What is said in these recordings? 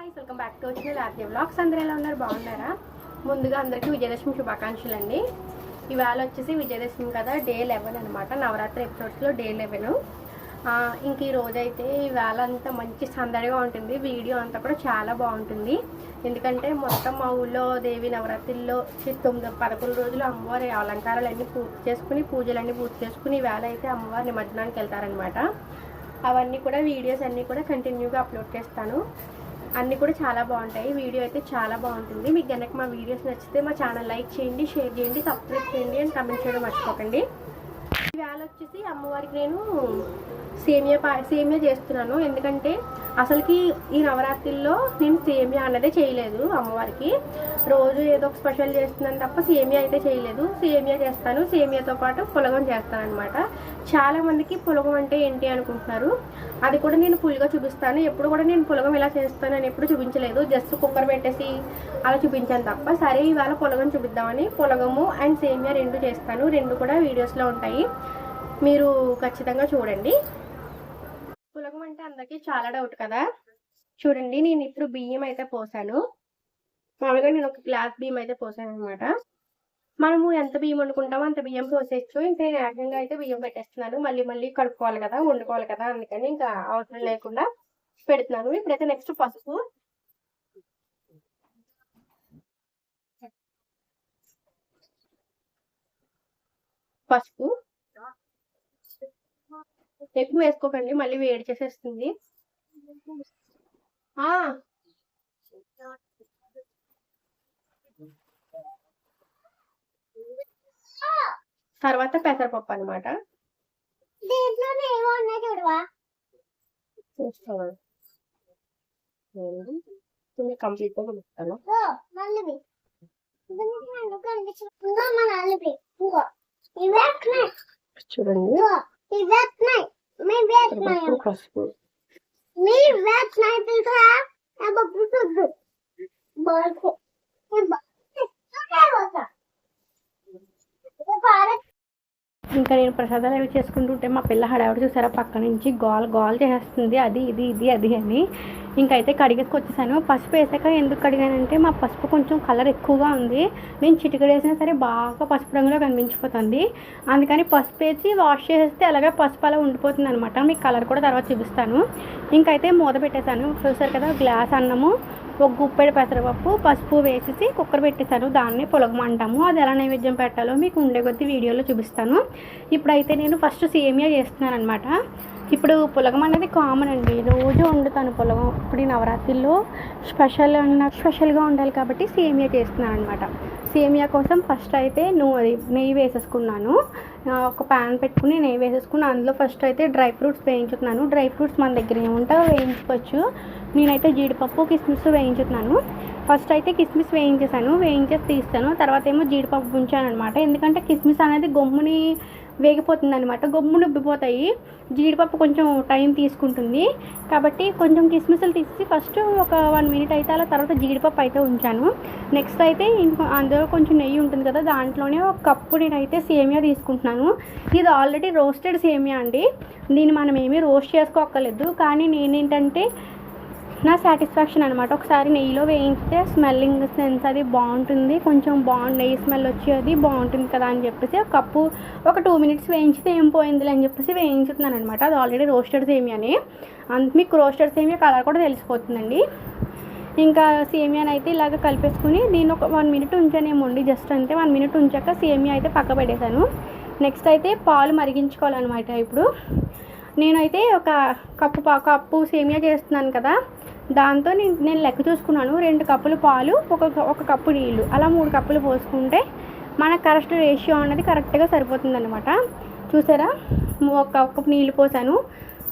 Hi welcome back to వచ్చిన లాత్య blogs అందరూ ఎలా ఉన్నారు? బాగున్నారా? ముందుగా అందరికీ విజయదశమి శుభాకాంక్షలు అండి. ఇవాళ వచ్చేసి విజయదశమి కదా డే లెవెన్ అనమాట నవరాత్రి ఎపిసోడ్స్లో డే లెవెన్ ఇంక ఈ రోజైతే ఇవాళ అంతా మంచి సందడిగా ఉంటుంది. వీడియో అంతా కూడా చాలా బాగుంటుంది. ఎందుకంటే మొత్తం మా ఊళ్ళో దేవి నవరాత్రిలో తొమ్మిది పదకొండు రోజులు అమ్మవారి అలంకారాలన్నీ పూర్తి చేసుకుని పూజలన్నీ పూర్తి చేసుకుని ఇవాళ అయితే అమ్మవారి నిమజ్జనానికి వెళ్తారనమాట అవన్నీ కూడా వీడియోస్ అన్నీ కూడా కంటిన్యూగా అప్లోడ్ చేస్తాను. అన్నీ కూడా చాలా బాగుంటాయి. వీడియో అయితే చాలా బాగుంటుంది. మీకు కనుక మా వీడియోస్ నచ్చితే మా ఛానల్ లైక్ చేయండి షేర్ చేయండి సబ్స్క్రైబ్ చేయండి అండ్ కమెంట్ చేయడం మర్చిపోకండి. ఇవాళ వచ్చేసి అమ్మవారికి నేను సేమియా పా సేమియా చేస్తున్నాను. ఎందుకంటే అసలుకి ఈ నవరాత్రిలో నేను సేమియా అన్నదే చేయలేదు అమ్మవారికి. రోజు ఏదో ఒక స్పెషల్ చేస్తున్నాను తప్ప సేమియా అయితే చేయలేదు. సేమియా చేస్తాను. సేమియాతో పాటు పులగం చేస్తాను అనమాట చాలా మందికి పులగం అంటే ఏంటి అనుకుంటున్నారు? అది కూడా నేను ఫుల్గా చూపిస్తాను. ఎప్పుడు కూడా నేను పులగం ఇలా చేస్తాను అని ఎప్పుడు చూపించలేదు. జస్ట్ కుక్కర్ పెట్టేసి అలా చూపించాను తప్ప. సరే ఇవాళ పులగం చూపిద్దామని పులగము అండ్ సేమియా రెండు చేస్తాను. రెండు కూడా వీడియోస్లో ఉంటాయి. మీరు ఖచ్చితంగా చూడండి. పులగం అంటే అందరికీ చాలా డౌట్ కదా? చూడండి నేను ఇప్పుడు బియ్యం అయితే పోసాను. మామూలుగా నేను ఒక గ్లాస్ బియ్యం అయితే పోసాను అనమాట మనము ఎంత బియ్యం వండుకుంటామో అంత బియ్యం పోసేయచ్చు. ఇంకా వేగంగా ఏకంగా అయితే బియ్యం పెట్టేస్తున్నాను. మళ్ళీ మళ్ళీ కడుక్కోవాలి కదా వండుకోవాలి కదా అందుకని ఇంకా అవసరం లేకుండా పెడుతున్నాను. ఇప్పుడైతే నెక్స్ట్ పసుపు. పసుపు. ఎక్కువ వేసుకోకండి మళ్ళీ వేడి చేసేస్తుంది. తర్వాత పెసరపప్పు అనమాట కంప్లీట్గా కలుపుతాను మన నల్లివి ఇంకో ఇవే ఉన్నాయి చూడండి ఇంకో ఇవే ఉన్నాయి మీ వేస్తున్నాయి పసుపు పసుపు మీ వేస్తున్నాయి తెలుసా నా బొబ్బు చూద్దు బాగు ఇంకా నేను ప్రసాదాలు అవి చేసుకుంటుంటే మా పిల్ల హడావిడి చూసారా? పక్క నుంచి గోల్ గోల్ చేసేస్తుంది. అది ఇది ఇది అది అని. ఇంకైతే కడిగేసుకు వచ్చేసాను. పసుపు వేసాక ఎందుకు కడిగానంటే మా పసుపు కొంచెం కలర్ ఎక్కువగా ఉంది. నేను చిటికడు వేసినా సరే బాగా పసుపు రంగులో కనిపించిపోతుంది. అందుకని పసుపు వేసి వాష్ చేసేస్తే అలాగే పసుపు అలా ఉండిపోతుంది అనమాట మీకు కలర్ కూడా తర్వాత చూపిస్తాను. ఇంకైతే మూత పెట్టేశాను. చూసారు కదా గ్లాస్ అన్నము. ఒక గుప్పెడు పెసరపప్పు పసుపు వేసేసి కుక్కర్ పెట్టేశాను. దాన్ని పులగమంటాము అది ఎలా నైవేద్యం పెట్టాలో మీకు ఉండే కొద్ది వీడియోలో చూపిస్తాను. ఇప్పుడైతే నేను ఫస్ట్ సేమియా చేస్తున్నాను అనమాట ఇప్పుడు పులగం అనేది కామన్ అండి. రోజు వండుతాను పులగం. ఇప్పుడు ఈ నవరాత్రిలో స్పెషల్ అన్న స్పెషల్గా ఉండాలి కాబట్టి సేమియా చేస్తున్నాను అనమాట సేమియా కోసం ఫస్ట్ అయితే నువ్వు అది నెయ్యి వేసేసుకున్నాను. ఒక ప్యాన్ పెట్టుకుని నెయ్యి వేసేసుకుని అందులో ఫస్ట్ అయితే డ్రై ఫ్రూట్స్ వేయించుకున్నాను డ్రై ఫ్రూట్స్ మన దగ్గర ఏముంటా వేయించుకోవచ్చు. నేనైతే జీడిపప్పు కిస్మిస్ వేయించుతున్నాను. ఫస్ట్ అయితే కిస్మిస్ వేయించేసాను వేయించేసి తీస్తాను. తర్వాత ఏమో జీడిపప్పు ఉంచాను అనమాట ఎందుకంటే కిస్మిస్ అనేది గమ్ముని వేగిపోతుంది అనమాట గమ్ములు ఉబ్బిపోతాయి. జీడిపప్పు కొంచెం టైం తీసుకుంటుంది. కాబట్టి కొంచెం కిస్మిస్లు తీసి ఫస్ట్ ఒక వన్ మినిట్ అయితే అలా తర్వాత జీడిపప్పు అయితే ఉంచాను. నెక్స్ట్ అయితే ఇంకో అందులో కొంచెం నెయ్యి ఉంటుంది కదా దాంట్లోనే ఒక కప్పు నేనైతే సేమియా తీసుకుంటున్నాను. ఇది ఆల్రెడీ రోస్టెడ్ సేమియా అండి. దీన్ని మనం ఏమీ రోస్ట్ చేసుకోక్కర్లేదు. కానీ నేనేంటంటే నా సాటిస్ఫాక్షన్ అనమాట ఒకసారి నెయ్యిలో వేయించితే స్మెల్లింగ్ సెన్స్ అది బాగుంటుంది. కొంచెం బాగుంది నెయ్యి స్మెల్ వచ్చి అది బాగుంటుంది కదా అని చెప్పేసి ఒక కప్పు ఒక టూ మినిట్స్ వేయించితే ఏం పోయిందిలే అని చెప్పేసి వేయించుతున్నాను అనమాట అది ఆల్రెడీ రోస్టెడ్ సేమియాని అంత మీకు రోస్టెడ్ సేమియా కలర్ కూడా తెలిసిపోతుందండి. ఇంకా సేమియాని అయితే ఇలాగ కలిపేసుకుని దీన్ని ఒక వన్ మినిట్ ఉంచానేమోండి జస్ట్ అంతే వన్ మినిట్ ఉంచాక సేమియా అయితే పక్క పెట్టేశాను. నెక్స్ట్ అయితే పాలు మరిగించుకోవాలన్నమాట ఇప్పుడు. నేనైతే ఒక కప్పు పా కప్పు సేమియా చేస్తున్నాను కదా. దాంతో నేను నేను లెక్క చూసుకున్నాను. రెండు కప్పులు పాలు ఒక ఒక కప్పు నీళ్ళు. అలా మూడు కప్పులు పోసుకుంటే మన కరెక్ట్ రేషియో అనేది కరెక్ట్గా సరిపోతుందన్నమాట. చూసారా? ఒక కప్పు నీళ్ళు పోసాను.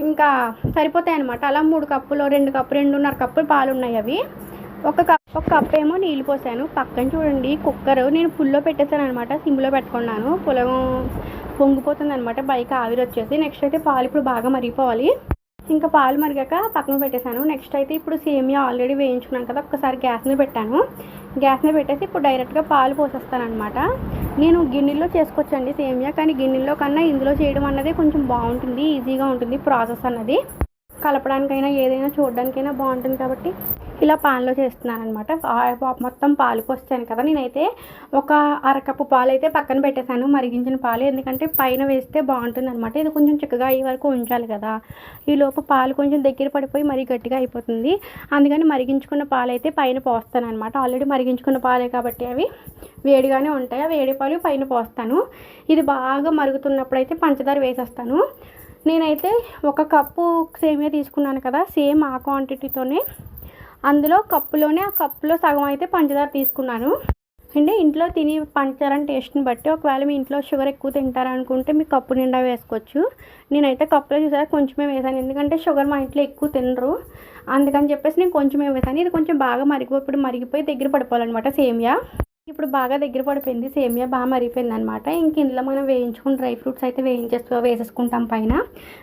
ఇంకా సరిపోతాయి అనమాట అలా మూడు కప్పులు రెండు కప్పు రెండున్నర కప్పులు పాలు ఉన్నాయి అవి. ఒక కప్ ఒక కప్ ఏమో నీళ్ళు పోసాను. పక్కన చూడండి కుక్కర్ నేను ఫుల్లో పెట్టేశాను అనమాట సిమ్లో పెట్టుకున్నాను. పొలం పొంగిపోతుంది అనమాట బయట ఆవిరి వచ్చేసి. నెక్స్ట్ అయితే పాలు ఇప్పుడు బాగా మరిగిపోవాలి. ఇంకా పాలు మరిగాక పక్కన పెట్టేశాను. నెక్స్ట్ అయితే ఇప్పుడు సేమియా ఆల్రెడీ వేయించుకున్నాను కదా ఒక్కసారి గ్యాస్ మీద పెట్టాను. గ్యాస్ మీద పెట్టేసి ఇప్పుడు డైరెక్ట్గా పాలు పోసేస్తాను అనమాట నేను గిన్నెల్లో చేసుకోవచ్చండి సేమియా కానీ గిన్నెల్లో కన్నా ఇందులో చేయడం అన్నది కొంచెం బాగుంటుంది ఈజీగా ఉంటుంది ప్రాసెస్ అన్నది. కలపడానికైనా ఏదైనా చూడడానికైనా బాగుంటుంది కాబట్టి ఇలా పాన్లో చేస్తున్నాను అనమాట మొత్తం పాలు పోస్తాను కదా. నేనైతే ఒక అరకప్పు పాలు అయితే పక్కన పెట్టేశాను మరిగించిన పాలు. ఎందుకంటే పైన వేస్తే బాగుంటుంది అనమాట ఇది కొంచెం చిక్కగా అయ్యే వరకు ఉంచాలి కదా. ఈ లోపు పాలు కొంచెం దగ్గర పడిపోయి మరీ గట్టిగా అయిపోతుంది. అందుకని మరిగించుకున్న పాలు అయితే పైన పోస్తాను అనమాట ఆల్రెడీ మరిగించుకున్న పాలే కాబట్టి అవి వేడిగానే ఉంటాయి. ఆ వేడి పాలు పైన పోస్తాను. ఇది బాగా మరుగుతున్నప్పుడు అయితే పంచదార వేసేస్తాను. నేనైతే ఒక కప్పు సేమియా తీసుకున్నాను కదా. సేమ్ ఆ క్వాంటిటీతోనే అందులో కప్పులోనే ఆ కప్పులో సగం అయితే పంచదార తీసుకున్నాను. అంటే ఇంట్లో తిని పంచదార టేస్ట్ని బట్టి ఒకవేళ మీ ఇంట్లో షుగర్ ఎక్కువ తింటారనుకుంటే మీ కప్పు నిండా వేసుకోవచ్చు. నేనైతే కప్పులో చూసారా కొంచెమే వేసాను. ఎందుకంటే షుగర్ మా ఇంట్లో ఎక్కువ తినరు. అందుకని చెప్పేసి నేను కొంచెమే వేసాను. ఇది కొంచెం బాగా మరిగిపోయి ఇప్పుడు మరిగిపోయి దగ్గర పడిపోవాలన్నమాట సేమియా. ఇప్పుడు బాగా దగ్గర పడిపోయింది సేమియా బాగా మరిగిపోయింది అనమాట ఇంక ఇందులో మనం వేయించుకుని డ్రై ఫ్రూట్స్ అయితే వేయించేస్తూ వేసేసుకుంటాం పైన.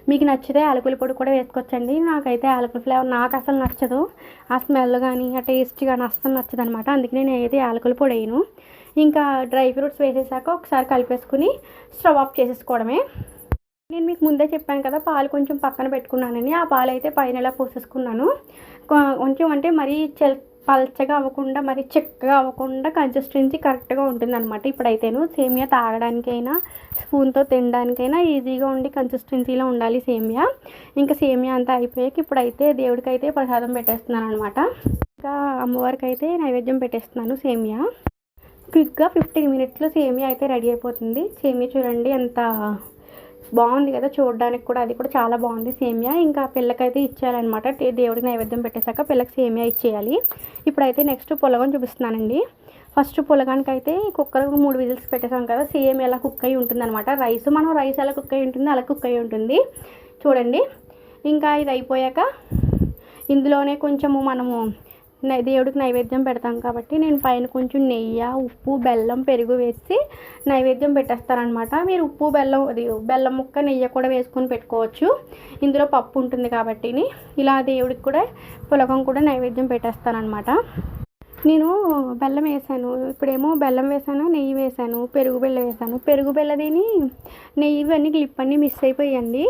మీకు నచ్చితే యాలకుల పొడి కూడా వేసుకోవచ్చండి. నాకైతే యాలకుల ఫ్లేవర్ నాకు అసలు నచ్చదు. ఆ స్మెల్ కానీ ఆ టేస్ట్ కానీ అస్సలు నచ్చదు అనమాట అందుకే నేను అయితే యాలకుల పొడి వేయను. ఇంకా డ్రై ఫ్రూట్స్ వేసేసాక ఒకసారి కలిపేసుకుని స్టవ్ ఆఫ్ చేసేసుకోవడమే. నేను మీకు ముందే చెప్పాను కదా పాలు కొంచెం పక్కన పెట్టుకున్నానని. ఆ పాలు అయితే పైన ఇలా పోసేసుకున్నాను. కొంచెం అంటే మరీ చెల్ పల్చగా అవ్వకుండా మరి చిక్కగా అవ్వకుండా కన్సిస్టెన్సీ కరెక్ట్గా ఉంటుందన్నమాట. ఇప్పుడైతేను సేమియా తాగడానికైనా స్పూన్తో తినడానికైనా ఈజీగా ఉండి కన్సిస్టెన్సీలో ఉండాలి సేమియా. ఇంకా సేమియా అంతా అయిపోయాక ఇప్పుడైతే దేవుడికైతే ప్రసాదం పెట్టేస్తున్నాను అనమాట ఇంకా అమ్మవారికి అయితే నైవేద్యం పెట్టేస్తున్నాను సేమియా. క్విక్గా ఫిఫ్టీన్ మినిట్స్లో సేమియా అయితే రెడీ అయిపోతుంది. సేమియా చూడండి ఎంత బాగుంది కదా చూడడానికి కూడా అది కూడా చాలా బాగుంది సేమియా. ఇంకా పిల్లకైతే ఇచ్చేయాలన్నమాట. దేవుడికి నైవేద్యం పెట్టేశాక పిల్లకి సేమియా ఇచ్చేయాలి. ఇప్పుడైతే నెక్స్ట్ పులగం చూపిస్తున్నానండి. ఫస్ట్ పులగానికి అయితే కుక్కర్ మూడు విజిల్స్ పెట్టేసాం కదా సేమ్ ఎలా కుక్ అయి ఉంటుంది అనమాట రైస్ మనం రైస్ ఎలా కుక్ అయి ఉంటుంది అలా కుక్ అయి ఉంటుంది. చూడండి. ఇంకా ఇది అయిపోయాక ఇందులోనే కొంచెము మనము దేవుడికి నైవేద్యం పెడతాం కాబట్టి నేను పైన కొంచెం నెయ్యి ఉప్పు బెల్లం పెరుగు వేసి నైవేద్యం పెట్టేస్తారనమాట మీరు ఉప్పు బెల్లం అది బెల్లం ముక్క నెయ్యి కూడా వేసుకొని పెట్టుకోవచ్చు. ఇందులో పప్పు ఉంటుంది కాబట్టి ఇలా దేవుడికి కూడా పులకం కూడా నైవేద్యం పెట్టేస్తానమాట నేను బెల్లం వేసాను. ఇప్పుడేమో బెల్లం వేసాను నెయ్యి వేసాను పెరుగు బెల్ల వేసాను. పెరుగు బెల్లదిని నెయ్యి ఇవన్నీ క్లిప్ అన్నీ మిస్ అయిపోయాయండి.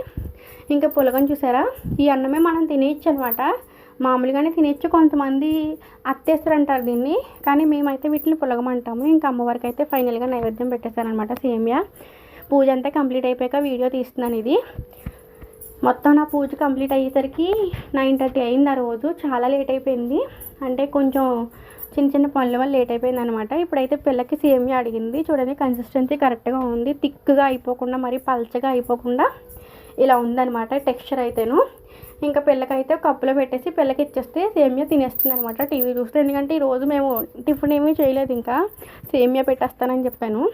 ఇంకా పులగం చూసారా? ఈ అన్నమే మనం తినేయచ్చు అనమాట మామూలుగానే తినచ్చు. కొంతమంది అత్తేస్తారంటారు దీన్ని. కానీ మేమైతే వీటిని పొలగమంటాము. ఇంకా అమ్మవారికి అయితే ఫైనల్గా నైవేద్యం పెట్టేశారనమాట సేమియా. పూజ అంతా కంప్లీట్ అయిపోయాక వీడియో తీస్తున్నాను ఇది. మొత్తం నా పూజ కంప్లీట్ అయ్యేసరికి నైన్ థర్టీ అయింది ఆ రోజు. చాలా లేట్ అయిపోయింది. అంటే కొంచెం చిన్న చిన్న పనుల వల్ల లేట్ అయిపోయింది అనమాట ఇప్పుడైతే పిల్లకి సేమియా అడిగింది. చూడండి కన్సిస్టెన్సీ కరెక్ట్గా ఉంది. థిక్గా అయిపోకుండా మరి పల్చగా అయిపోకుండా ఇలా ఉందన్నమాట టెక్స్చర్ అయితేను. ఇంకా పిల్లకైతే కప్పులో పెట్టేసి పిల్లకి ఇచ్చేస్తే సేమియా తినేస్తుంది అనమాట టీవీ చూస్తే ఎందుకంటే ఈరోజు మేము టిఫిన్ ఏమీ చేయలేదు ఇంకా. సేమియా పెట్టేస్తానని చెప్పాను.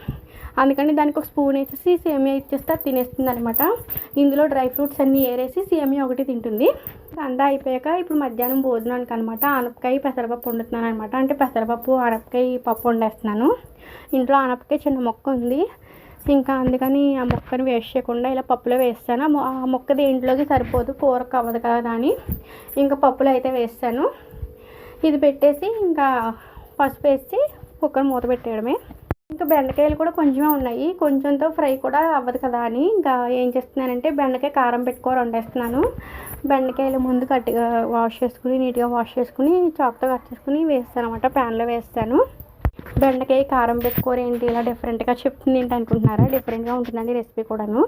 అందుకని దానికి ఒక స్పూన్ వేసేసి సేమియా ఇచ్చేస్తే అది తినేస్తుంది అనమాట ఇందులో డ్రై ఫ్రూట్స్ అన్నీ ఏరేసి సేమియా ఒకటి తింటుంది. అంతా అయిపోయాక ఇప్పుడు మధ్యాహ్నం భోజనానికి అనమాట ఆనపకాయ పెసరపప్పు వండుతున్నాను అనమాట అంటే పెసరపప్పు ఆనపకాయ పప్పు వండేస్తున్నాను. ఇంట్లో ఆనపకాయ చిన్న మొక్క ఉంది. ఇంకా అందుకని ఆ మొక్కని వేస్ట్ చేయకుండా ఇలా పప్పులో వేస్తాను. ఆ మొ- మొక్క దేంట్లోకి సరిపోదు కూరకు అవ్వదు కదా అని. ఇంకా పప్పులో అయితే వేస్తాను. ఇది పెట్టేసి ఇంకా పసుపు వేసి కుక్కర్ మూత పెట్టేయడమే. ఇంకా బెండకాయలు కూడా కొంచెమే ఉన్నాయి. కొంచెంతో ఫ్రై కూడా అవ్వదు కదా అని. ఇంకా ఏం చేస్తున్నానంటే బెండకాయ కారం పెట్టుకొని వండేస్తున్నాను. బెండకాయలు ముందు కట్టిగా వాష్ చేసుకుని నీట్గా వాష్ చేసుకుని చాక్తో కట్ చేసుకుని వేస్తాను అనమాట ప్యాన్లో వేస్తాను. బెండకాయ కారం పెట్టుకోరు ఏంటి ఇలా డిఫరెంట్గా చెప్తుంది ఏంటి అనుకుంటున్నారా డిఫరెంట్గా ఉంటుందండి రెసిపీ కూడాను.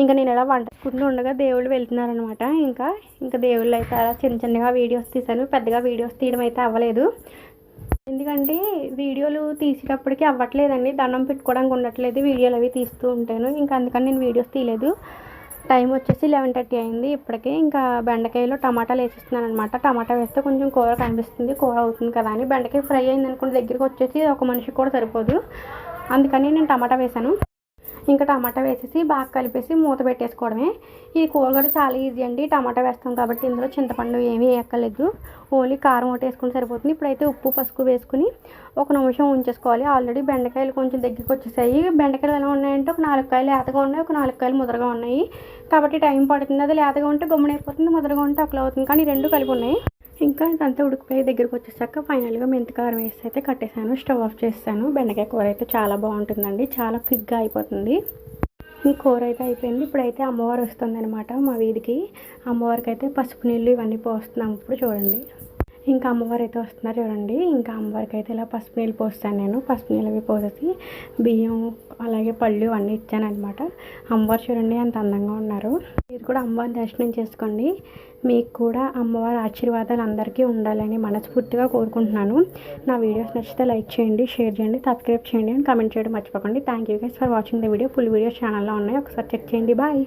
ఇంకా నేను ఇలా వండుకుంటూ ఉండగా దేవుళ్ళు వెళ్తున్నారనమాట ఇంకా ఇంకా దేవుళ్ళు అయితే అలా చిన్న చిన్నగా వీడియోస్ తీశాను పెద్దగా వీడియోస్ తీయడం అయితే అవ్వలేదు. ఎందుకంటే వీడియోలు తీసేటప్పటికి అవ్వట్లేదండి. దండం పెట్టుకోవడానికి ఉండట్లేదు. వీడియోలు అవి తీస్తూ ఉంటాను. ఇంకా అందుకని నేను వీడియోస్ తీయలేదు. టైం వచ్చేసి లెవెన్ థర్టీ అయింది ఇప్పటికే. ఇంకా బెండకాయలో టమాటాలు వేసేస్తున్నాను అనమాట టమాటా వేస్తే కొంచెం కూర కనిపిస్తుంది కూర అవుతుంది కదా అని. బెండకాయ ఫ్రై అయింది అనుకుంటే దగ్గరికి వచ్చేసి ఒక మనిషికి కూడా సరిపోదు. అందుకని నేను టమాటా వేసాను ఇంకా టమాటా వేసేసి బాగా కలిపేసి మూత పెట్టేసుకోవడమే. ఈ కూర కూడా చాలా ఈజీ అండి. టమాటా వేస్తాం కాబట్టి ఇందులో చింతపండు ఏమీ వేయక్కర్లేదు. ఓన్లీ కారం ఒకటి వేసుకుంటే సరిపోతుంది. ఇప్పుడైతే ఉప్పు పసుపు వేసుకుని ఒక నిమిషం ఉంచేసుకోవాలి. ఆల్రెడీ బెండకాయలు కొంచెం దగ్గరికి వచ్చేసాయి. బెండకాయలు ఎలా ఉన్నాయంటే ఒక నాలుగు కాయలు లేతగా ఉన్నాయి ఒక నాలుగు కాయలు ముదరగా ఉన్నాయి. కాబట్టి టైం పడుతుంది. అది లేతగా ఉంటే గమ్మునైపోతుంది ముదరగా ఉంటే ఒకలా అవుతుంది. కానీ రెండు కలిపి ఉన్నాయి. ఇంకా ఇదంతా ఉడికిపోయి దగ్గరికి వచ్చేసాక ఫైనల్గా మెంతికారం వేసి అయితే కట్టేశాను. స్టవ్ ఆఫ్ చేస్తాను. బెండకాయ కూర అయితే చాలా బాగుంటుందండి. చాలా క్విక్గా అయిపోతుంది. ఈ కూర అయితే అయిపోయింది. ఇప్పుడైతే అమ్మవారు వస్తుందనమాట మా వీధికి. అమ్మవారికి అయితే పసుపు నీళ్ళు ఇవన్నీ పోస్తున్నాం ఇప్పుడు చూడండి. ఇంకా అమ్మవారు అయితే వస్తున్నారు చూడండి. ఇంకా అమ్మవారికి అయితే ఇలా పసుపు నీళ్ళు పోస్తాను నేను. పసుపు నీళ్ళు అవి పోసేసి బియ్యం అలాగే పళ్ళు అన్నీ ఇచ్చాను అనమాట అమ్మవారు చూడండి అంత అందంగా ఉన్నారు. మీరు కూడా అమ్మవారి దర్శనం చేసుకోండి. మీకు కూడా అమ్మవారి ఆశీర్వాదాలు అందరికీ ఉండాలని మనస్ఫూర్తిగా కోరుకుంటున్నాను. నా వీడియోస్ నచ్చితే లైక్ చేయండి షేర్ చేయండి సబ్స్క్రైబ్ చేయండి అని కామెంట్ చేయడం మర్చిపోకండి. Thank you guys for watching the video full videos ఛానల్లో ఉన్నాయి. ఒకసారి చెక్ చేయండి. బాయ్